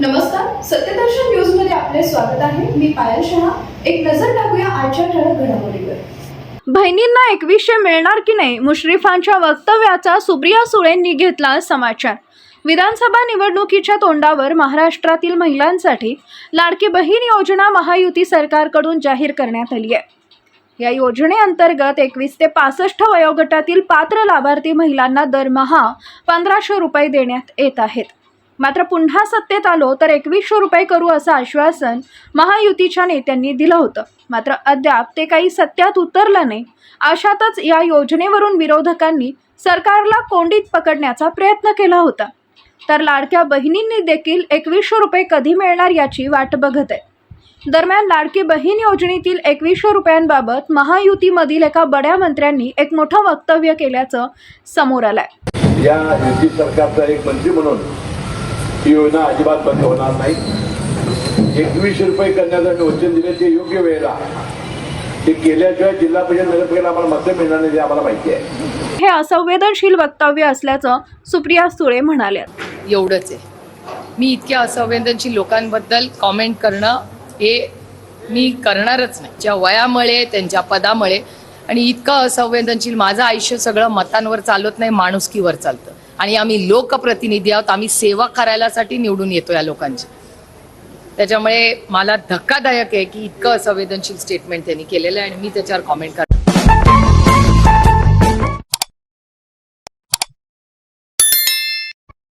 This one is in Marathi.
नमस्कार सत्यदर्शन न्यूजमध्ये आपले स्वागत आहे. मी पायल शहा. एक नजर टाकूया आजच्या ठळक घडामोडीवर. बहिणींना एकवीसशे मिळणार की नाही मुश्रीफांच्या वक्तव्याचा सुप्रिया सुळेंनी घेतला समाचार. विधानसभा निवडणुकीच्या तोंडावर महाराष्ट्रातील महिलांसाठी लाडकी बहीण योजना महायुती सरकारकडून जाहीर करण्यात आली आहे. या योजनेअंतर्गत एकवीस ते पासष्ट वयोगटातील पात्र लाभार्थी महिलांना दरमहा पंधराशे रुपये देण्यात येत आहेत. मात्र पुन्हा सत्तेत आलो तर एकवीसशे रुपये करू असं आश्वासन महायुतीच्या नेत्यांनी दिलं होतं. मात्र अद्याप ते काही सत्यात उतरलं नाही. अशातच या योजनेवरून विरोधकांनी सरकारला कोंडीत पकडण्याचा प्रयत्न केला होता. तर लाडक्या बहिणींनी देखील एकवीसशे रुपये कधी मिळणार याची वाट बघत आहे. दरम्यान लाडकी बहीण योजनेतील एकवीसशे रुपयांबाबत महायुतीमधील एका बड्या मंत्र्यांनी एक मोठं वक्तव्य केल्याचं समोर आलंय. या युती सरकारचा एक मंत्री म्हणून ही योजना अजिबात बंद होणार नाही. एकवीसशे रुपये करण्याचं मी वचन दिले ते योग्य वेळेला. ते केल्याशिवाय जिल्हा परिषद नगरपालिकेला आम्हाला मतं मिळणार नाही हे आम्हाला माहिती आहे. हे असंवेदनशील वक्तव्य असल्याचं सुप्रिया सुळे म्हणाल्या. एवढंच आहे. मी इतक्या असंवेदनशील लोकांबद्दल कॉमेंट करणं हे मी करणारच नाही. ज्या वयामुळे त्यांच्या पदामुळे. आणि इतकं असंवेदनशील माझं आयुष्य सगळं मतांवर चालत नाही माणुसकीवर चालतं. आणि आम्ही लोकप्रतिनिधी आहोत. आम्ही सेवा करायलासाठी निवडून येतो या लोकांची. त्याच्यामुळे मला धक्कादायक आहे की इतकं संवेदनशील स्टेटमेंट त्यांनी केलेलं आहे आणि मी त्याच्यावर कॉमेंट कर